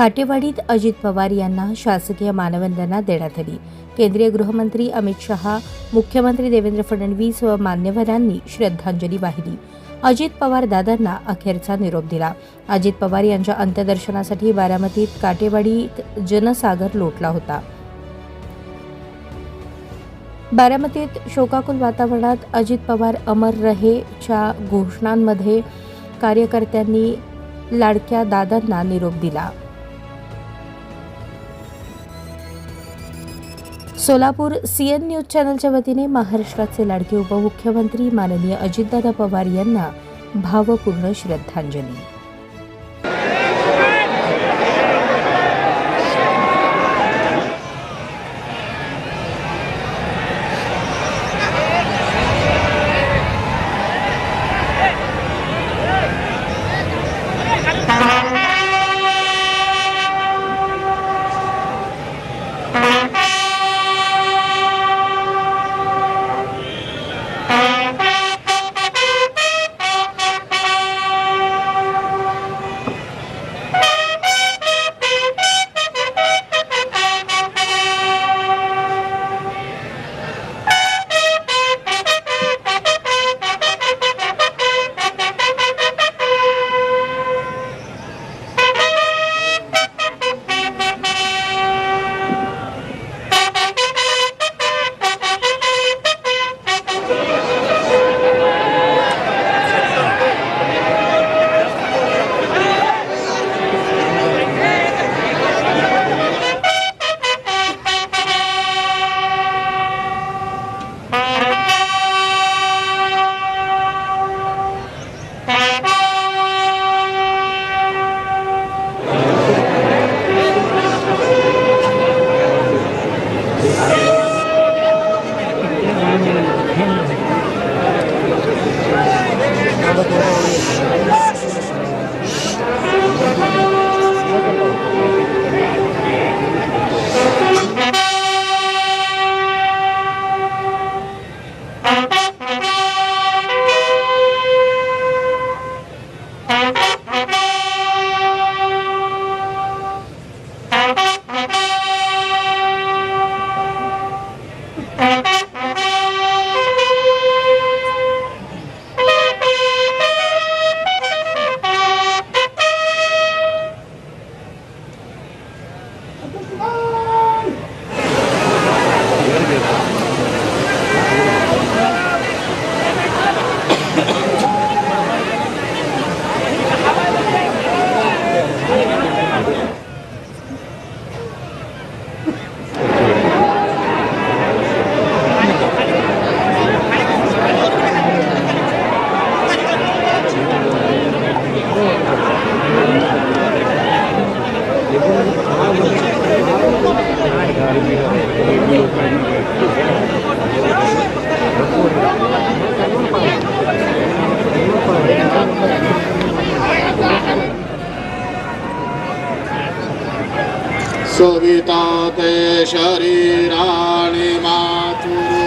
काटेवाडीत अजित पवार यांना शासकीय मानवंदना देण्यात आली. केंद्रीय गृहमंत्री अमित शहा मुख्यमंत्री देवेंद्र फडणवीस व मान्यवरांनी श्रद्धांजली वाहिली. अजित पवार दादांना अखेरचा निरोप दिला. अजित पवार यांच्या अंत्यदर्शनासाठी बारामतीत काटेवाडीत जनसागर लोटला होता. बारामतीत शोकाकुल वातावरणात अजित पवार अमर रहेच्या घोषणांमध्ये कार्यकर्त्यांनी लाडक्या दादांना निरोप दिला. सोलापूर सी एन न्यूज चॅनलच्या वतीने महाराष्ट्राचे लाडके उपमुख्यमंत्री माननीय अजितदादा पवार यांना भावपूर्ण श्रद्धांजली. सुविता ते शरीराणि मातुरुपस्थावत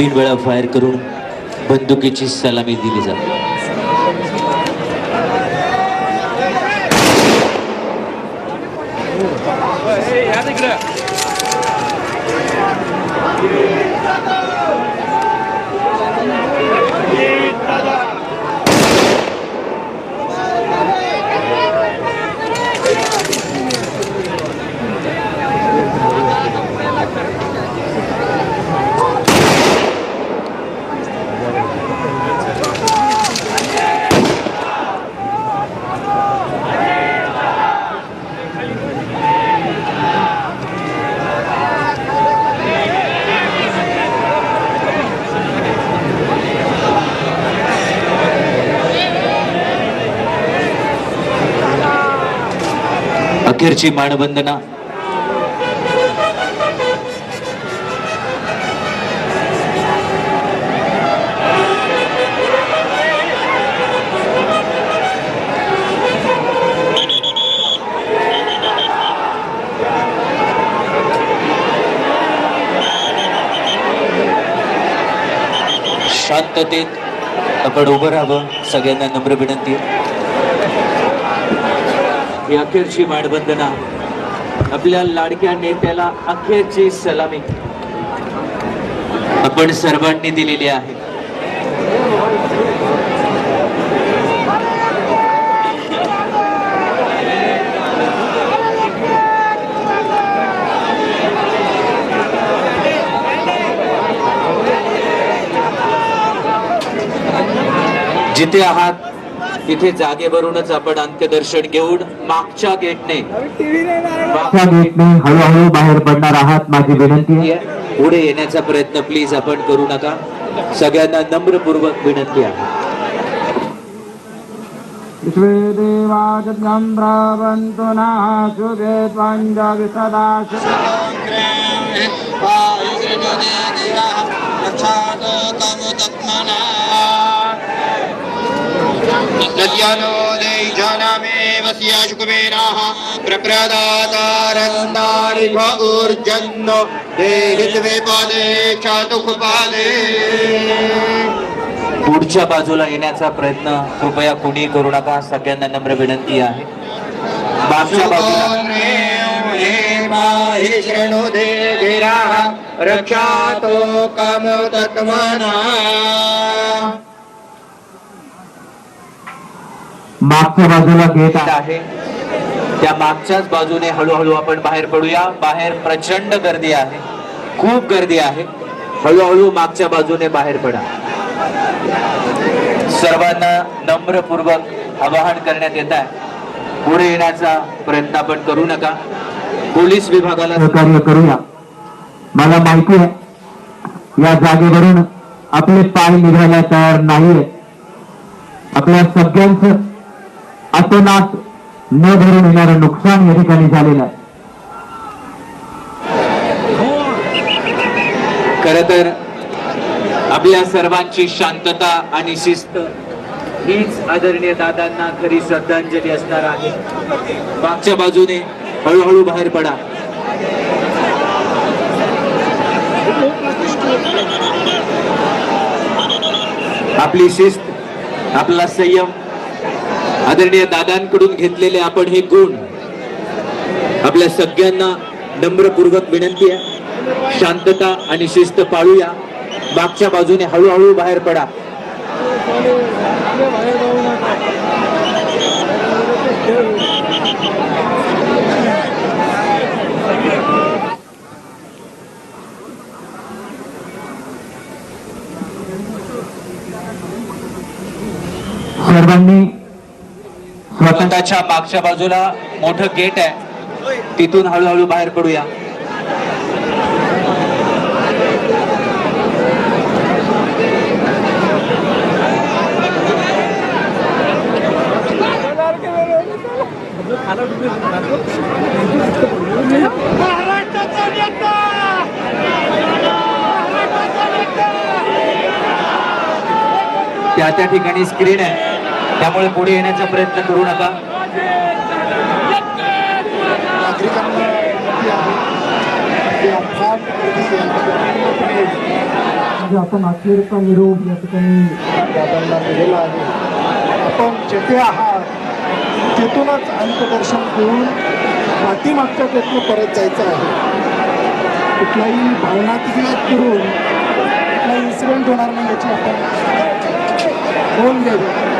तीन वेळा फायर करून बंदुकीची सलामी दिली जाते. अखेरची मानवंदना शांततेत आपण उभं राहावं सगळ्यांना नम्र विनंती आहे. ही अखेरची मानवंदना आपल्या लाडक्या नेत्याला अखेरची सलामी. आपण सर्वांनी दिलेली आहे. जिथे आहात तिथे जागेवरूनच आपण अंत्यदर्शन घेऊन मागच्या गेटने त्या गेटने हळूहळू बाहेर पडणार आहात माझी विनंती आहे. पुढे येण्याचा प्रयत्न प्लीज आपण करू नका. सगळ्यांना नम्रपूर्वक विनंती आहे. प्रवन्तु नः शुभे ऊर्जन्नो पादे पुढच्या बाजूला येण्याचा प्रयत्न कृपया कुणी करू नका सगळ्यांना नम्र विनंती आहे. मागच्या बाजूला हि शृणु देगिराः रक्षातो कामतत्मना मागच्या बाजूला आहे. आहे. त्या मागच्याच बाजूने हळूहळू आपण बाहेर पडूया. बाहेर प्रचंड गर्दी आहे. खूप गर्दी आहे. हळूहळू मागच्या बाजूने बाहेर पडा. सर्वांना नम्रपूर्वक आवाहन करण्यात येत आहे. पुढे येण्याचा प्रयत्न आपण करू नका. पोलीस विभागाला सहकार्य करूया. मला माहिती आहे या जागेवरून आपले पाय निघायला तयार नाहीये. आपल्या सगळ्यांचं अतोनात न भरून येणारं नुकसान या ठिकाणी झालेलं आहे. खर तर आपल्या सर्वांची शांतता आणि शिस्त हीच आदरणीय दादांना खरी श्रद्धांजली असणार आहे. मागच्या बाजूने हळूहळू बाहेर पडा. आपली शिस्त आपला संयम आदरणीय दादांकडून घेतलेले आपण हे गुण आपल्या सगळ्यांना नम्रपूर्वक विनंती आहे. शांतता आणि शिस्त पाळूया. मागच्या बाजूने हळूहळू बाहेर पडा. सर्वांनी वसंताच्या मागच्या बाजूला मोठं गेट आहे. तिथून हळूहळू बाहेर पडूया. त्या त्या ठिकाणी स्क्रीन आहे. त्यामुळे पुढे येण्याचा प्रयत्न करू नका. म्हणजे आहे आपण अखेरचा निरोप या ठिकाणी दादांना दिलेला आहे. आपण जेथे आहात तिथूनच अंतदर्शन घेऊन पाठीमागच्या प्रयत्न परत जायचं आहे. कुठलाही भावनात्मक करून कुठलाही इन्सिडेंट होणार नाही याची आपण फोन घ्यावी.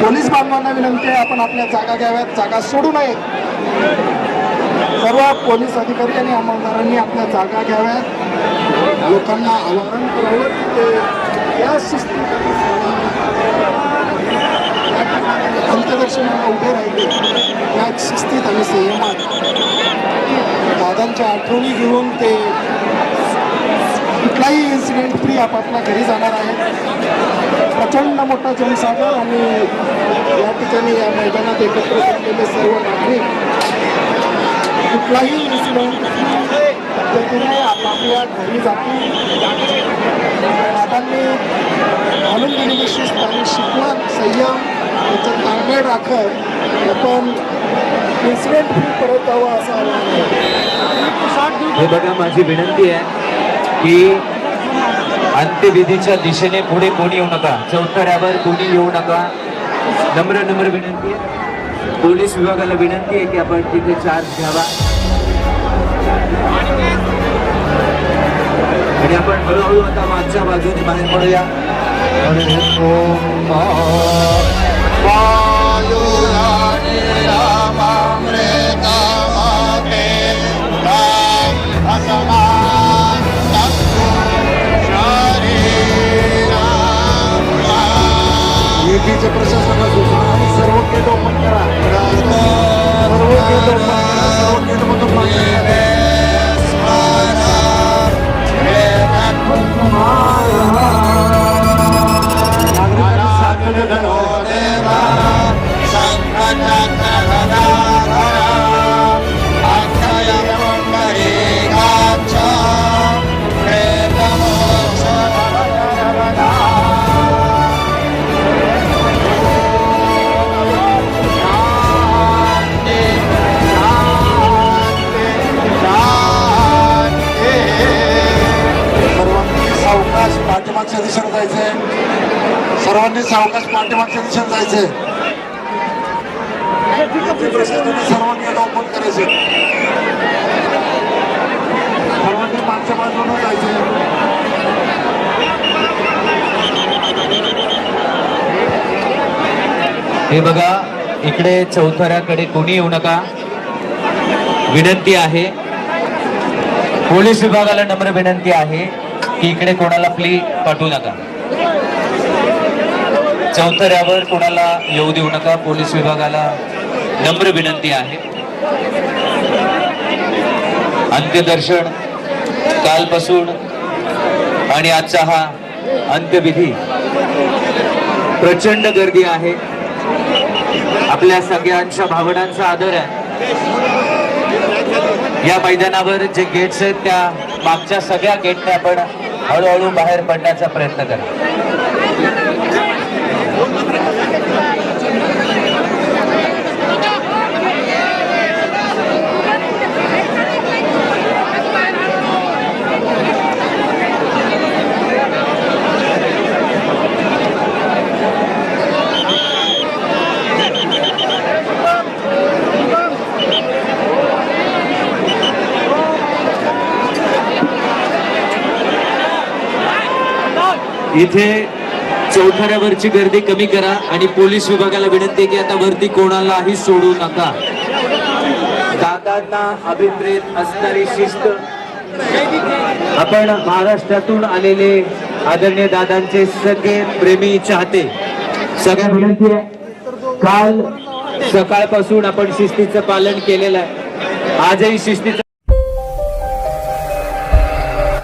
पोलीस बांधवांना विनंती आहे आपण आपल्या जागा घ्याव्यात जागा सोडू नये सर्व पोलीस अधिकारी आणि आमदारांनी आपल्या जागा घ्याव्यात. लोकांना आवाहन करावं की ते या शिस्ती अंत्यदर्शनाला उभे राहिले. या शिस्तीत आणि संयमात दादांच्या आठवणी घेऊन ते कुठलाही इन्सिडेंट फ्री आपापल्या घरी जाणार आहे. प्रचंड मोठा जनसागर आणि या ठिकाणी या मैदानात एकत्र केलेले सर्व नागरिक कुठलाही इन्सिडेंट पद्धतीने आपापल्या घरी जातील. दादांनी घालून दिलेली शिस्त आणि शिकवण संयम याचं ताळमेळ राखत आपण इन्सिडेंट फ्री परत जावं असं आव्हान हे बघा माझी विनंती आहे. की अंत्यविधीच्या दिशेने पुढे कोणी येऊ नका. चौथऱ्यावर कोणी येऊ नका. नम्र नम्र विनंती आहे. पोलीस विभागाला विनंती आहे की आपण तिथे चार्ज घ्यावा. आणि आपण हळूहळू आता मागच्या बाजूने बाहेर पडूया. एकीचे प्रशासनाला सूचना आणि सर्व गेट ओपन करा. सर्व गेट ओपन करा. सर्व गेट सावकाश पाठीमागच्या दिशेने जायचंय प्रशासनाने सर्व ओपन करायचे. सर्वांनी मागच्या बाजूने जायचंय हे बघा इकडे चौथऱ्याकडे कोणी येऊ नका. विनंती आहे. पोलीस विभागाला नम्र विनंती आहे की इकडे कोणाला प्ली पाठवू नका. चौथऱ्यावर कोणाला येऊ देऊ नका पोलीस विभागाला नम्र विनंती आहे. अंत्यदर्शन कालपासून आणि आजचा हा अंत्यविधी. प्रचंड गर्दी आहे. आपल्या सगळ्यांच्या भावनांचा आदर आहे. या मैदानावर जे गेट्स आहेत त्या मागच्या सगळ्या गेटने आपण हळूहळू बाहेर पडण्याचा प्रयत्न करा. इथे चौथऱ्यावरची गर्दी कमी करा आणि पोलीस विभागाला विनंती की आता वरती कोणालाही सोडू नका. दादांना अभिप्रेत असणारी शिस्त. आपण महाराष्ट्रातून आलेले आदरणीय दादांचे सगळे प्रेमी चाहते. सगळ्या विनंती आहे. काल सकाळपासून आपण शिस्तीचं पालन केलेलं आहे. आजही शिस्तीचं